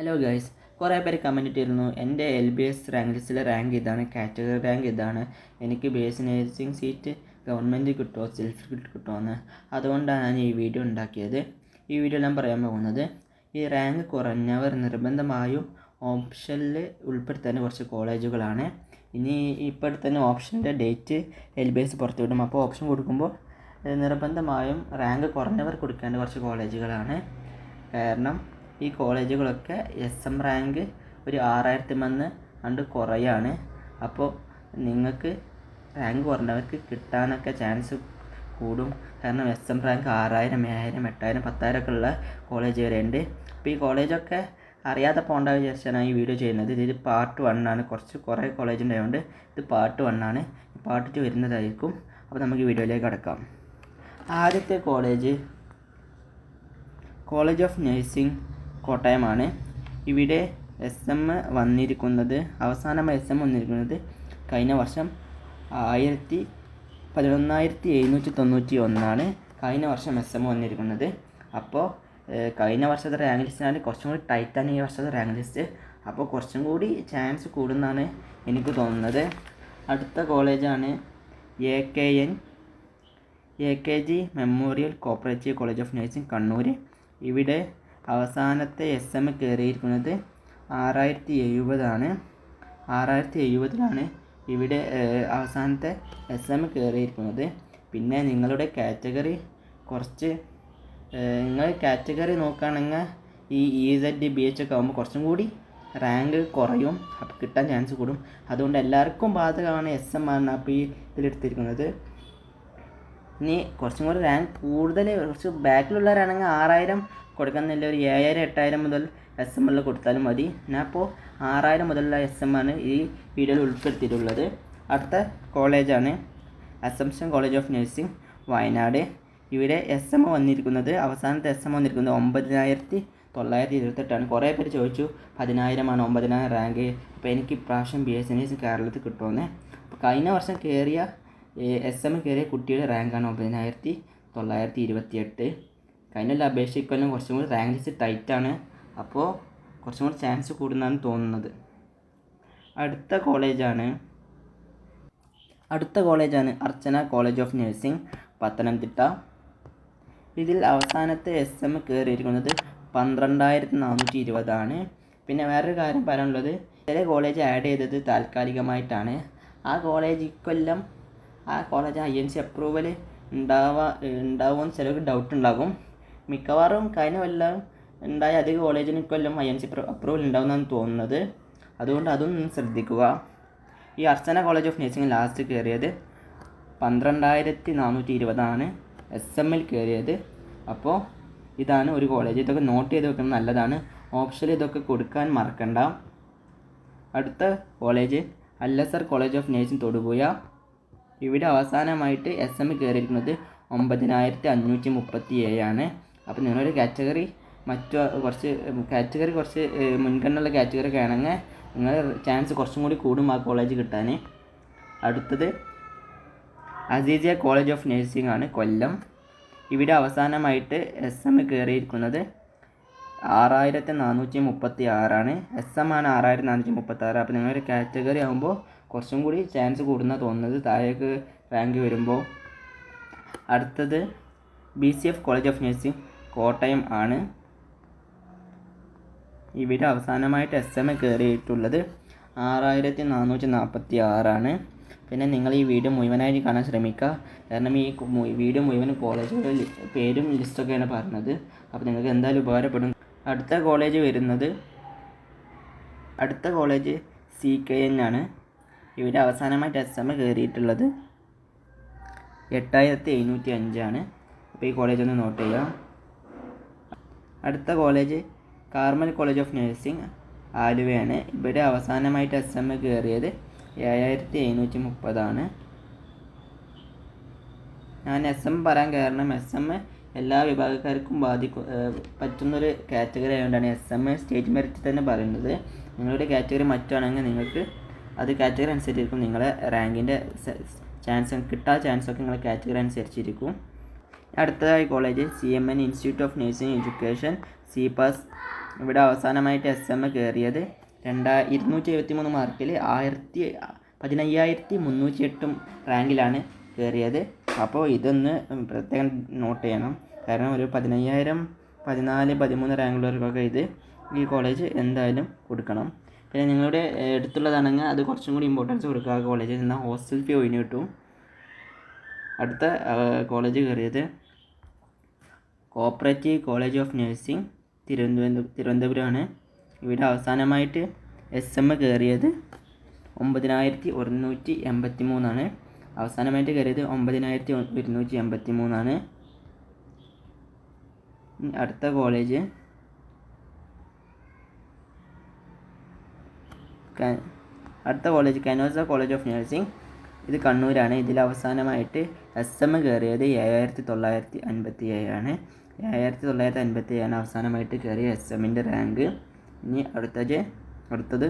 Hello guys കുറേ പേര് comment ഇട്ടിരുന്നു. എന്റെ എൽ ബി എസ് റാങ്ക് ലിസ്റ്റിലെ റാങ്ക് ഇതാണ് കാറ്റഗറി റാങ്ക് ഇതാണ്. എനിക്ക് ബേസ് നേഴ്സിംഗ് സീറ്റ് ഗവൺമെന്റ് കിട്ടുമോ സെൽഫ് കിട്ടുമോ എന്ന്. അതുകൊണ്ടാണ് ഞാൻ ഈ വീഡിയോ ഉണ്ടാക്കിയത്. ഈ വീഡിയോ ഞാൻ പറയാൻ പോകുന്നത് ഈ റാങ്ക് കുറഞ്ഞവർ നിർബന്ധമായും ഓപ്ഷനിൽ ഉൾപ്പെടുത്തേണ്ട കുറച്ച് കോളേജുകളാണ്. ഇനി ഇപ്പോൾ തന്നെ ഓപ്ഷന്റെ ഡേറ്റ് എൽ ബി എസ് പുറത്തുവിടും. അപ്പോൾ ഓപ്ഷൻ കൊടുക്കുമ്പോൾ നിർബന്ധമായും റാങ്ക് കുറഞ്ഞവർ കൊടുക്കേണ്ട കുറച്ച് കോളേജുകളാണ്. കാരണം ഈ കോളേജുകളൊക്കെ എസ് എം റാങ്ക് ഒരു ആറായിരത്തി മന്ന് കണ്ട് കുറയാണ്. അപ്പോൾ നിങ്ങൾക്ക് റാങ്ക് കുറഞ്ഞവർക്ക് കിട്ടാനൊക്കെ ചാൻസ് കൂടും. കാരണം എസ് എം റാങ്ക് ആറായിരം ഏഴായിരം എട്ടായിരം പത്തായിരം ഒക്കെ ഉള്ള കോളേജ് വരെ ഉണ്ട്. അപ്പോൾ ഈ കോളേജൊക്കെ അറിയാതെ പോകേണ്ട വിചാരിച്ചാണ് ഈ വീഡിയോ ചെയ്യുന്നത്. ഇത് പാർട്ട് വൺ ആണ്. കുറച്ച് കുറേ കോളേജ് ഉണ്ടായതുകൊണ്ട് ഇത് പാർട്ട് വൺ ആണ്. പാർട്ട് ടു വരുന്നതായിരിക്കും. അപ്പോൾ നമുക്ക് വീഡിയോയിലേക്ക് കടക്കാം. ആദ്യത്തെ കോളേജ്. College of nursing. കോട്ടയമാണ്. ഇവിടെ എസ് എം വന്നിരിക്കുന്നത് അവസാനമായി എസ് എം വന്നിരിക്കുന്നത് കഴിഞ്ഞ വർഷം ആയിരത്തി പതിനൊന്നായിരത്തി എഴുന്നൂറ്റി തൊണ്ണൂറ്റി ഒന്നാണ് കഴിഞ്ഞ വർഷം എസ് എം വന്നിരിക്കുന്നത്. അപ്പോൾ കഴിഞ്ഞ വർഷത്തെ റാങ്ക് ലിസ്റ്റാണ് കുറച്ചും കൂടി ടൈറ്റാണ് ഈ വർഷത്തെ റാങ്ക് ലിസ്റ്റ് അപ്പോൾ കുറച്ചും കൂടി ചാൻസ് കൂടുന്നാണ് എനിക്ക് തോന്നുന്നത്. അടുത്ത കോളേജാണ് A K N A K G memorial cooperative college of nursing Kannur ഇവിടെ അവസാനത്തെ എസ് എം കയറിയിരിക്കുന്നത് ആറായിരത്തി എഴുപതാണ് ആറായിരത്തി എഴുപതിലാണ് ഇവിടെ അവസാനത്തെ എസ് എം കയറിയിരിക്കുന്നത്. പിന്നെ നിങ്ങളുടെ കാറ്റഗറി കുറച്ച് നിങ്ങൾ കാറ്റഗറി നോക്കുകയാണെങ്കിൽ ഈ ഇ സെഡ് ബി എച്ച് ഒക്കെ ആകുമ്പോൾ കുറച്ചും കൂടി റാങ്ക് കുറയും. അപ്പോൾ കിട്ടാൻ ചാൻസ് കൂടും. അതുകൊണ്ട് എല്ലാവർക്കും ബാധകമാണ് എസ് എം ആണ് അപ്പോൾ ഈ ഇതിലെടുത്തിരിക്കുന്നത് ഇനി കുറച്ചും കൂടി റാങ്ക് കൂടുതൽ കുറച്ച് ബാക്കിലുള്ളവരാണെങ്കിൽ ആറായിരം കൊടുക്കുന്നില്ല. ഒരു ഏഴായിരം എട്ടായിരം മുതൽ എസ് എം എല്ലാം കൊടുത്താലും മതി. ഞാൻ അപ്പോൾ ആറായിരം മുതലുള്ള എസ് എം ആണ് ഈ വീഡിയോയിൽ ഉൾപ്പെടുത്തിയിട്ടുള്ളത്. അടുത്ത കോളേജാണ് assumption college of nursing Wayanad. ഇവിടെ എസ് എം വന്നിരിക്കുന്നത് അവസാനത്തെ എസ് എം വന്നിരിക്കുന്നത് ഒമ്പതിനായിരത്തി തൊള്ളായിരത്തി ഇരുപത്തെട്ടാണ് കുറേ പേര് ചോദിച്ചു പതിനായിരമാണ് ഒമ്പതിനായിരം റാങ്ക് അപ്പോൾ എനിക്ക് ഇപ്രാവശ്യം ബി എസ് എൻ എസ് കേരളത്തിൽ കിട്ടുമെന്ന് അപ്പോൾ കഴിഞ്ഞ വർഷം കയറിയ എസ് എം കയറിയ കുട്ടിയുടെ റാങ്കാണ് ഒമ്പതിനായിരത്തി തൊള്ളായിരത്തി ഇരുപത്തി എട്ട് കഴിഞ്ഞ അപേക്ഷിച്ച് ഇക്കൊല്ലം കുറച്ചും കൂടി റാങ്ക് ലിസ്റ്റ് ടൈറ്റാണ് അപ്പോൾ കുറച്ചും കൂടി ചാൻസ് കൂടുന്നതാണ് തോന്നുന്നത്. അടുത്ത കോളേജാണ് അടുത്ത കോളേജാണ് Archana college of nursing Pathanamthitta. ഇതിൽ അവസാനത്തെ എസ് എം കയറിയിരിക്കുന്നത് പന്ത്രണ്ടായിരത്തി നാനൂറ്റി ഇരുപതാണ് പിന്നെ വേറൊരു കാര്യം പറയാനുള്ളത് ചില കോളേജ് ആഡ് ചെയ്തത് താൽക്കാലികമായിട്ടാണ്. ആ കോളേജ് ഇക്കൊല്ലം ആ college I N C approval ഉണ്ടാവാ ഉണ്ടാവുമെന്ന് ചിലർക്ക് ഡൗട്ട് ഉണ്ടാകും. മിക്കവാറും കഴിഞ്ഞ കൊല്ലം ഉണ്ടായ അധിക കോളേജിന് ഇക്കൊല്ലം ഐ എൻ സി അപ്രൂവൽ ഉണ്ടാവുന്നതെന്ന് തോന്നുന്നത്. അതുകൊണ്ട് അതൊന്നും ശ്രദ്ധിക്കുക. ഈ Archana college of nursing last കയറിയത് പന്ത്രണ്ടായിരത്തി നാനൂറ്റി ഇരുപതാണ് എസ് എമ്മിൽ കയറിയത്. അപ്പോൾ ഇതാണ് ഒരു കോളേജ് ഇതൊക്കെ നോട്ട് ചെയ്ത് വെക്കുന്നത് നല്ലതാണ്. ഓപ്ഷനിൽ ഇതൊക്കെ കൊടുക്കാൻ മറക്കണ്ട. അടുത്ത college Alazhar college of nursing Thodupuzha. ഇവിടെ അവസാനമായിട്ട് എസ് എം കയറിയിരിക്കുന്നത് ഒമ്പതിനായിരത്തി അഞ്ഞൂറ്റി മുപ്പത്തി ഏഴാണ് അപ്പോൾ നിങ്ങളൊരു കാറ്റഗറി മറ്റു കുറച്ച് കാറ്റഗറി കുറച്ച് മുൻഗണനയുള്ള കാറ്റഗറി ഒക്കെ ആണെങ്കിൽ നിങ്ങൾ ചാൻസ് കുറച്ചും കൂടി കൂടും ആ കോളേജ് കിട്ടാൻ അടുത്തത് അസീജിയ കോളേജ് ഓഫ് നഴ്സിംഗ് ആണ് കൊല്ലം. ഇവിടെ അവസാനമായിട്ട് എസ് എം കയറിയിരിക്കുന്നത് ആറായിരത്തി നാനൂറ്റി മുപ്പത്തി ആറാണ് എസ് എം ആണ് ആറായിരത്തി നാനൂറ്റി മുപ്പത്തി ആറ് അപ്പോൾ നിങ്ങളൊരു കാറ്റഗറി ആകുമ്പോൾ കുറച്ചും കൂടി ചാൻസ് കൂടുന്ന തോന്നുന്നത് താഴേക്ക് റാങ്ക് വരുമ്പോൾ. അടുത്തത് B C F college of nursing Kottayam ആണ് ഇവിടെ അവസാനമായിട്ട് എസ് എം എ കയറിയിട്ടുള്ളത് ആറായിരത്തി നാനൂറ്റി നാൽപ്പത്തി ആറാണ് പിന്നെ നിങ്ങൾ ഈ വീഡിയോ മുഴുവനായിട്ട് കാണാൻ ശ്രമിക്കുക. കാരണം ഈ വീഡിയോ മുഴുവൻ കോളേജുകളുടെ പേരും ലിസ്റ്റൊക്കെയാണ് പറഞ്ഞത്. അപ്പോൾ നിങ്ങൾക്ക് എന്തായാലും ഉപകാരപ്പെടും. അടുത്ത കോളേജ് വരുന്നത് അടുത്ത കോളേജ് സി കെ എൻ ആണ്. ഇവിടെ അവസാനമായിട്ട് എസ് എം എ കയറിയിട്ടുള്ളത് എട്ടായിരത്തി എഴുന്നൂറ്റി അഞ്ചാണ് അപ്പോൾ ഈ കോളേജ് ഒന്ന് നോട്ട് ചെയ്യുക. അടുത്ത college Carmel college of nursing ആലുവയാണ്. ഇവിടെ അവസാനമായിട്ട് എസ് എം കയറിയത് ഏഴായിരത്തി എഴുന്നൂറ്റി മുപ്പതാണ് ഞാൻ എസ് എം പറയാൻ കാരണം എസ് എം എല്ലാ വിഭാഗക്കാർക്കും ബാധിക്കും പറ്റുന്നൊരു കാറ്റഗറി ആയതുകൊണ്ടാണ് എസ് എം സ്റ്റേറ്റ് മെറിറ്റ് തന്നെ പറയുന്നത്. നിങ്ങളുടെ കാറ്റഗറി മറ്റാണെങ്കിൽ നിങ്ങൾക്ക് അത് കാറ്റഗറി അനുസരിച്ചിരിക്കും. നിങ്ങളെ റാങ്കിന്റെ ചാൻസ് കിട്ടാൻ ചാൻസൊക്കെ നിങ്ങളെ കാറ്റഗറി അനുസരിച്ചിരിക്കും. അടുത്തതായി college C M N institute of nursing education C pass ഇവിടെ അവസാനമായിട്ട് എസ് എം എ കയറിയത് രണ്ടാ ഇരുന്നൂറ്റി എഴുപത്തി മൂന്ന് മാർക്കിൽ ആയിരത്തി പതിനയ്യായിരത്തി മുന്നൂറ്റി എട്ടും റാങ്കിലാണ് കയറിയത് അപ്പോൾ ഇതൊന്ന് പ്രത്യേകം നോട്ട് ചെയ്യണം. കാരണം ഒരു പതിനയ്യായിരം പതിനാല് പതിമൂന്ന് റാങ്കുള്ളവർക്കൊക്കെ ഇത് ഈ കോളേജ് എന്തായാലും കൊടുക്കണം. പിന്നെ നിങ്ങളുടെ അടുത്തുള്ളതാണെങ്കിൽ അത് കുറച്ചും കൂടി ഇമ്പോർട്ടൻസ് കൊടുക്കുക. കോളേജിൽ നിന്ന് ഹോസ്റ്റൽ ഫീ ഒഴിഞ്ഞു കിട്ടും. അടുത്ത കോളേജ് കയറിയത് cooperative college of nursing Thiruvananthapuram തിരുവനന്തപുരമാണ്. ഇവിടെ അവസാനമായിട്ട് എസ് എം കയറിയത് ഒമ്പതിനായിരത്തി ഒരുന്നൂറ്റി എൺപത്തി മൂന്നാണ് അവസാനമായിട്ട് കയറിയത് ഒമ്പതിനായിരത്തി ഒരുന്നൂറ്റി എൺപത്തി മൂന്നാണ് അടുത്ത കോളേജ് അടുത്ത college Canossa college of nursing ഇത് കണ്ണൂരാണ്. ഇതിൽ അവസാനമായിട്ട് എസ് എം കയറിയത് ഏഴായിരത്തി തൊള്ളായിരത്തി അൻപത്തി ഏഴാണ് ഏഴായിരത്തി തൊള്ളായിരത്തി അൻപത്തി ഏഴാണ് അവസാനമായിട്ട് കയറിയ എസ് എമ്മിന്റെ റാങ്ക്. ഇനി അടുത്തത് അടുത്തത്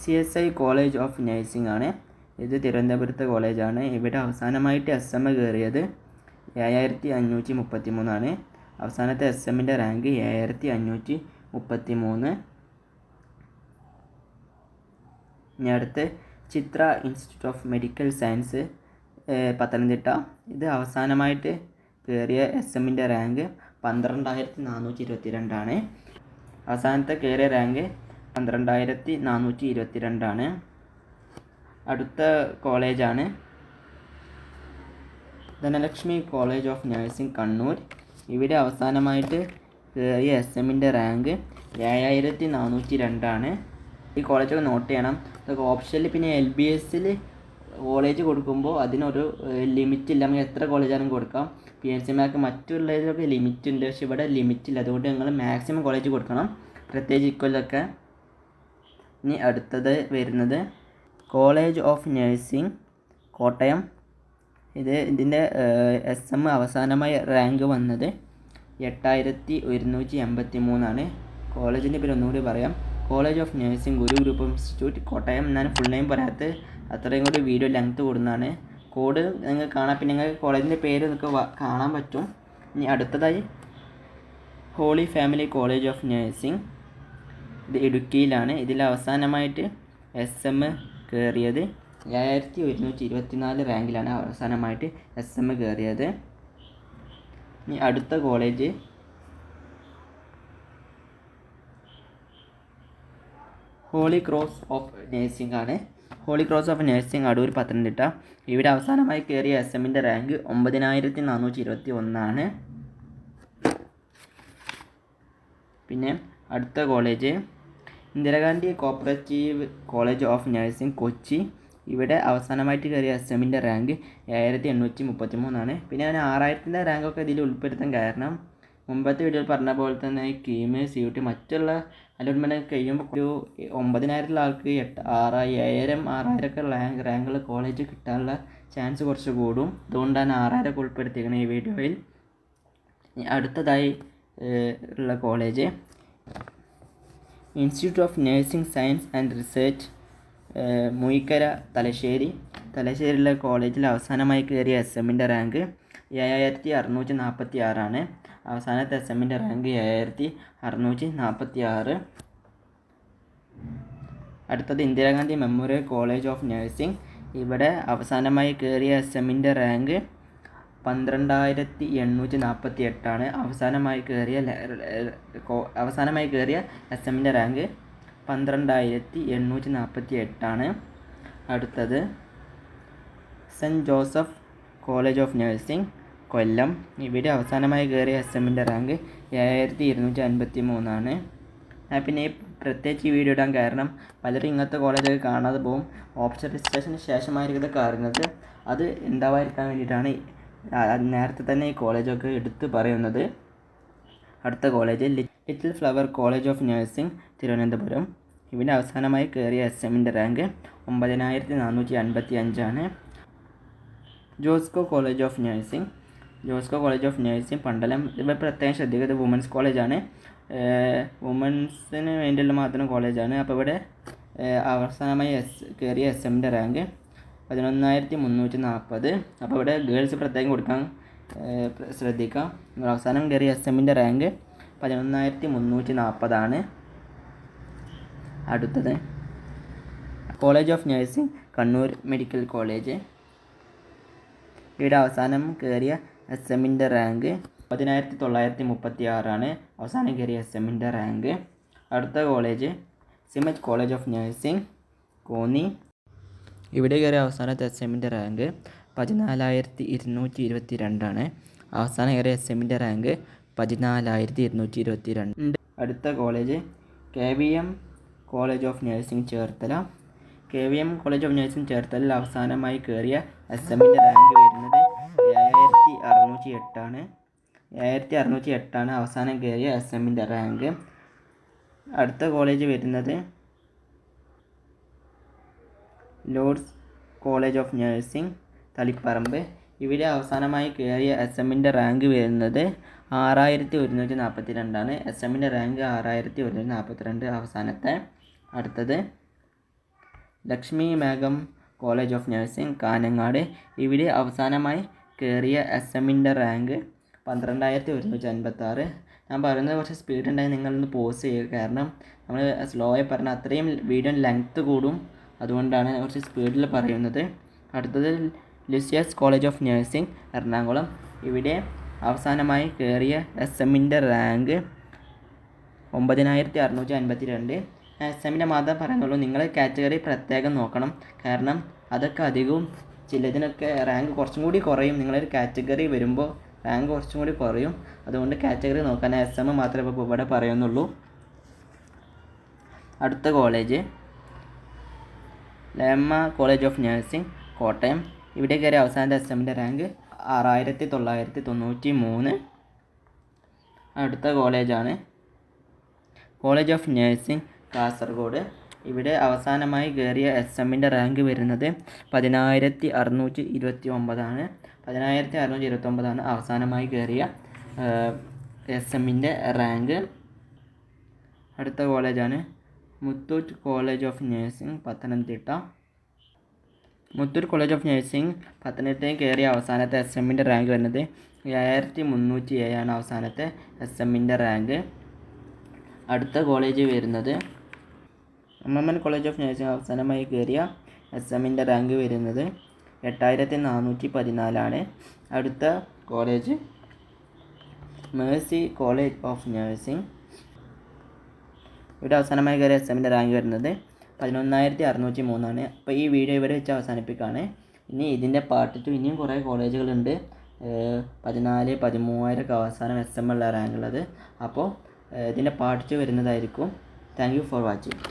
C S I college of nursing ആണ്. ഇത് തിരുവനന്തപുരത്തെ കോളേജാണ്. ഇവിടെ അവസാനമായിട്ട് എസ് എം കയറിയത് ഏഴായിരത്തി അഞ്ഞൂറ്റി മുപ്പത്തി മൂന്നാണ് അവസാനത്തെ എസ് എമ്മിന്റെ റാങ്ക് ഏഴായിരത്തി അഞ്ഞൂറ്റി മുപ്പത്തി മൂന്ന് ഇനി അടുത്ത് Chitra institute of medical science Pathanamthitta. ഇത് അവസാനമായിട്ട് കയറിയ എസ് എമ്മിന്റെ റാങ്ക് പന്ത്രണ്ടായിരത്തി നാനൂറ്റി ഇരുപത്തി രണ്ടാണ് അവസാനത്തെ കയറിയ റാങ്ക് പന്ത്രണ്ടായിരത്തി നാനൂറ്റി ഇരുപത്തി രണ്ടാണ് അടുത്ത കോളേജാണ് Dhanalakshmi college of nursing Kannur. ഇവിടെ അവസാനമായിട്ട് കയറിയ എസ് എമ്മിന്റെ റാങ്ക് ഏഴായിരത്തി നാനൂറ്റി രണ്ടാണ് ഈ കോളേജൊക്കെ നോട്ട് ചെയ്യണം. അതൊക്കെ ഓപ്ഷനിൽ പിന്നെ എൽ ബി എസിൽ കോളേജ് കൊടുക്കുമ്പോൾ അതിനൊരു ലിമിറ്റ് ഇല്ല. നമുക്ക് എത്ര കോളേജാണ് കൊടുക്കാം. പി എസ് സി മാർക്ക് മറ്റുള്ളതിലൊക്കെ ലിമിറ്റ് ഉണ്ട്. പക്ഷെ ഇവിടെ ലിമിറ്റ് ഇല്ല. അതുകൊണ്ട് നിങ്ങൾ മാക്സിമം കോളേജ് കൊടുക്കണം. പ്രത്യേകിച്ച് ഇക്കൊല്ലൊക്കെ ഇനി അടുത്തത് വരുന്നത് കോളേജ് ഓഫ് നഴ്സിംഗ് കോട്ടയം. ഇത് ഇതിന്റെ എസ് എം അവസാനമായി റാങ്ക് വന്നത് എട്ടായിരത്തി ഒരുന്നൂറ്റി എൺപത്തി മൂന്നാണ് കോളേജിന്റെ പേര് ഒന്നുകൂടി പറയാം. College of nursing Guru group institute Kottayam ഞാൻ ഫുൾ നെയിം പറയാത്ത അത്രയും കൂടി വീഡിയോ ലെങ്ത് കൂടുന്നതാണ്. കോഡ് നിങ്ങൾക്ക് കാണാം. പിന്നെ നിങ്ങൾക്ക് കോളേജിന്റെ പേര് നിങ്ങൾക്ക് കാണാൻ പറ്റും. ഇനി അടുത്തതായി. Holy family college of nursing ഇത് ഇടുക്കിയിലാണ്. ഇതിൽ അവസാനമായിട്ട് എസ് എം കയറിയത് ഏഴായിരത്തി ഒരുന്നൂറ്റി ഇരുപത്തിനാല് റാങ്കിലാണ് അവസാനമായിട്ട് എസ് എം കയറിയത് ഇനി അടുത്ത college holy cross of nursing ആണ്. Holy cross of nursing Adoor Pathanamthitta. ഇവിടെ അവസാനമായി കയറിയ എസ് എമ്മിന്റെ റാങ്ക് ഒമ്പതിനായിരത്തി നാനൂറ്റി ഇരുപത്തി ഒന്നാണ് പിന്നെ അടുത്ത college Indira Gandhi cooperative college of nursing Kochi. ഇവിടെ അവസാനമായിട്ട് കയറിയ എസ് എമ്മിന്റെ റാങ്ക് ഏഴായിരത്തി എണ്ണൂറ്റി മുപ്പത്തി മൂന്നാണ് പിന്നെ ഞാൻ ആറായിരത്തിന്റെ റാങ്കൊക്കെ ഇതിൽ ഉൾപ്പെടുത്താൻ കാരണം മുമ്പത്തെ വീഡിയോയിൽ പറഞ്ഞ പോലെ തന്നെ കീമ് സി യു ടി മറ്റുള്ള അലോട്ട്മെന്റ് കഴിയുമ്പോൾ ഒരു ഒമ്പതിനായിരമുള്ള ആൾക്ക് എട്ട് ആറായി ഏഴായിരം ആറായിരം ഒക്കെ റാങ്ക് റാങ്കുകൾ കോളേജ് കിട്ടാനുള്ള ചാൻസ് കുറച്ച് കൂടും. അതുകൊണ്ടാണ് ആറായിരം ഉൾപ്പെടുത്തിയിരിക്കുന്നത് ഈ വീഡിയോയിൽ അടുത്തതായി ഉള്ള college institute of nursing science and research Muikkara Thalassery. തലശ്ശേരിയിലെ കോളേജിൽ അവസാനമായി കയറിയ എസ് എമ്മിന്റെ റാങ്ക് ഏഴായിരത്തി അറുന്നൂറ്റി നാൽപ്പത്തി ആറാണ് അവസാനത്തെ എസ് എമ്മിന്റെ റാങ്ക് ഏഴായിരത്തി അറുന്നൂറ്റി നാൽപ്പത്തി ആറ് അടുത്തത് Indira Gandhi memorial college of nursing. ഇവിടെ അവസാനമായി കയറിയ എസ് എമ്മിന്റെ റാങ്ക് പന്ത്രണ്ടായിരത്തി എണ്ണൂറ്റി നാൽപ്പത്തി എട്ടാണ് അവസാനമായി കയറിയ അവസാനമായി കയറിയ എസ് എമ്മിന്റെ റാങ്ക് പന്ത്രണ്ടായിരത്തി എണ്ണൂറ്റി നാൽപ്പത്തി എട്ടാണ് അടുത്തത് saint Joseph college of nursing. Kollam. ഇവിടെ അവസാനമായി കയറിയ എസ് എമ്മിന്റെ റാങ്ക് ഏഴായിരത്തി ഇരുന്നൂറ്റി അൻപത്തി മൂന്നാണ് പിന്നെ പ്രത്യേകിച്ച് ഈ വീഡിയോ ഇടാൻ കാരണം പലരും ഇങ്ങനത്തെ കോളേജൊക്കെ കാണാതെ പോകും. ഓപ്ഷൻ രജിസ്ട്രേഷന് ശേഷമായിരിക്കും ഇതൊക്കെ അറിയുന്നത് അത് ഉണ്ടാവാതിരിക്കാൻ വേണ്ടിയിട്ടാണ് നേരത്തെ തന്നെ ഈ കോളേജൊക്കെ എടുത്ത് പറയുന്നത്. അടുത്ത college little flower college of nursing Thiruvananthapuram. ഇവിടെ അവസാനമായി കയറിയ എസ് എമ്മിന്റെ റാങ്ക് ഒമ്പതിനായിരത്തി നാനൂറ്റി അൻപത്തി അഞ്ചാണ് Josco college of nursing Josco college of nursing Pandalam. ഇവ പ്രത്യേകം ശ്രദ്ധിക്കുക ഇത് വുമൻസ് കോളേജാണ്. വുമൻസിന് വേണ്ടിയുള്ള മാത്രം കോളേജാണ്. അപ്പോൾ ഇവിടെ അവസാനമായി എസ് കയറിയ എസ് എമ്മിന്റെ റാങ്ക് പതിനൊന്നായിരത്തി മുന്നൂറ്റി നാൽപ്പത് അപ്പോൾ ഇവിടെ ഗേൾസ് പ്രത്യേകം കൊടുക്കാൻ ശ്രദ്ധിക്കാം. അവസാനം കയറിയ എസ് എമ്മിന്റെ റാങ്ക് പതിനൊന്നായിരത്തി മുന്നൂറ്റി നാൽപ്പതാണ് അടുത്തത്. College of nursing Kannur medical college. ഇവിടെ അവസാനം കയറിയ എസ് എമ്മിന്റെ റാങ്ക് പതിനായിരത്തി തൊള്ളായിരത്തി മുപ്പത്തി ആറാണ് അവസാനം കയറിയ എസ് എമ്മിന്റെ റാങ്ക് അടുത്ത college SIMET college of nursing Konni. ഇവിടെ കയറിയ അവസാനത്തെ എസ് എമ്മിന്റെ റാങ്ക് പതിനാലായിരത്തി ഇരുന്നൂറ്റി ഇരുപത്തി രണ്ടാണ് അവസാനം കയറിയ എസ് എമ്മിന്റെ റാങ്ക് പതിനാലായിരത്തി ഇരുന്നൂറ്റി ഇരുപത്തി രണ്ട് അടുത്ത college K V M college of nursing Cherthala. K V M college of nursing ചേർത്തലയിൽ അവസാനമായി കയറിയ എസ് എമ്മിന്റെ റാങ്ക് വരുന്നത് ഏഴായിരത്തി അറുന്നൂറ്റി എട്ടാണ് ആയിരത്തി അറുന്നൂറ്റി എട്ടാണ് അവസാനം കയറിയ എസ് എമ്മിന്റെ റാങ്ക്. അടുത്ത കോളേജ് വരുന്നത് Lourdes college of nursing Taliparamba. ഇവിടെ അവസാനമായി കയറിയ എസ് എമ്മിന്റെ റാങ്ക് വരുന്നത് ആറായിരത്തി ഒരുന്നൂറ്റി നാൽപ്പത്തി രണ്ടാണ് എസ് എമ്മിന്റെ റാങ്ക് ആറായിരത്തി ഒരുന്നൂറ്റി നാൽപ്പത്തി രണ്ട് അവസാനത്തെ. അടുത്തത് ലക്ഷ്മി മേഘം കോളേജ് ഓഫ് നഴ്സിംഗ് കാനങ്ങാട് ഇവിടെ അവസാനമായി കയറിയ എസ് എമ്മിന്റെ റാങ്ക് പന്ത്രണ്ടായിരത്തി ഒരുന്നൂറ്റി അൻപത്താറ് ഞാൻ പറയുന്നത് കുറച്ച് സ്പീഡ് ഉണ്ടായി നിങ്ങളൊന്ന് പോസ് ചെയ്യുക. കാരണം നമ്മൾ സ്ലോയിൽ പറഞ്ഞാൽ അത്രയും വീഡിയോ ലെങ്ത്ത് കൂടും. അതുകൊണ്ടാണ് കുറച്ച് സ്പീഡിൽ പറയുന്നത്. അടുത്തത് Lisie's college of nursing Ernakulam. ഇവിടെ അവസാനമായി കയറിയ എസ് എമ്മിന്റെ റാങ്ക് ഒമ്പതിനായിരത്തി അറുന്നൂറ്റി അൻപത്തി രണ്ട് എസ് എമ്മിന്റെ മാത്രം പറയുന്നുള്ളൂ. നിങ്ങൾ കാറ്റഗറി പ്രത്യേകം നോക്കണം. കാരണം അതൊക്കെ അധികവും ചിലതിനൊക്കെ റാങ്ക് കുറച്ചും കൂടി കുറയും. നിങ്ങളൊരു കാറ്റഗറി വരുമ്പോൾ റാങ്ക് കുറച്ചും കൂടി കുറയും. അതുകൊണ്ട് കാറ്റഗറി നോക്കാൻ എസ് എം മാത്രമേ ഇപ്പോൾ ഇവിടെ പറയുന്നുള്ളൂ. അടുത്ത കോളേജ് ലെമ്മ കോളേജ് ഓഫ് നഴ്സിംഗ് കോട്ടയം. ഇവിടെ കയറിയ അവസാനത്തെ എസ് എമ്മിന്റെ റാങ്ക് ആറായിരത്തി തൊള്ളായിരത്തി തൊണ്ണൂറ്റി മൂന്ന് അടുത്ത കോളേജാണ് കോളേജ് ഓഫ് നഴ്സിംഗ് കാസർഗോഡ്. ഇവിടെ അവസാനമായി കയറിയ എസ് എമ്മിന്റെ റാങ്ക് വരുന്നത് പതിനായിരത്തി അറുന്നൂറ്റി ഇരുപത്തി ഒമ്പതാണ് പതിനായിരത്തി അറുന്നൂറ്റി ഇരുപത്തി ഒമ്പതാണ് അവസാനമായി കയറിയ എസ് എമ്മിന്റെ റാങ്ക് അടുത്ത കോളേജാണ് Muthoot college of nursing Pathanamthitta. Muthoot college of nursing പത്തനംതിട്ടയിൽ കയറിയ അവസാനത്തെ എസ് എമ്മിന്റെ റാങ്ക് വരുന്നത് ഏഴായിരത്തി മുന്നൂറ്റി ഏഴാണ് അവസാനത്തെ എസ് എമ്മിന്റെ റാങ്ക് അടുത്ത കോളേജ് വരുന്നത് അമ്മമ്മൻ കോളേജ് ഓഫ് നഴ്സിംഗ് അവസാനമായി കയറിയ എസ് എമ്മിന്റെ റാങ്ക് വരുന്നത് എട്ടായിരത്തി നാനൂറ്റി പതിനാലാണ് അടുത്ത college mercy college of nursing ഇവിടെ അവസാനമായി കയറിയ എസ് എമ്മിന്റെ റാങ്ക് വരുന്നത് പതിനൊന്നായിരത്തി അറുന്നൂറ്റി മൂന്നാണ് അപ്പോൾ ഈ വീഡിയോ ഇവിടെ വെച്ച് അവസാനിപ്പിക്കുകയാണ്. ഇനി ഇതിന്റെ പാർട്ട് ടു ഇനിയും കുറേ കോളേജുകളുണ്ട് പതിനാല് പതിമൂവായിരമൊക്കെ അവസാനം എസ് എം ഉള്ള റാങ്ക് ഉള്ളത്. അപ്പോൾ ഇതിന്റെ പാർട്ട് ടു വരുന്നതായിരിക്കും. Thank you for watching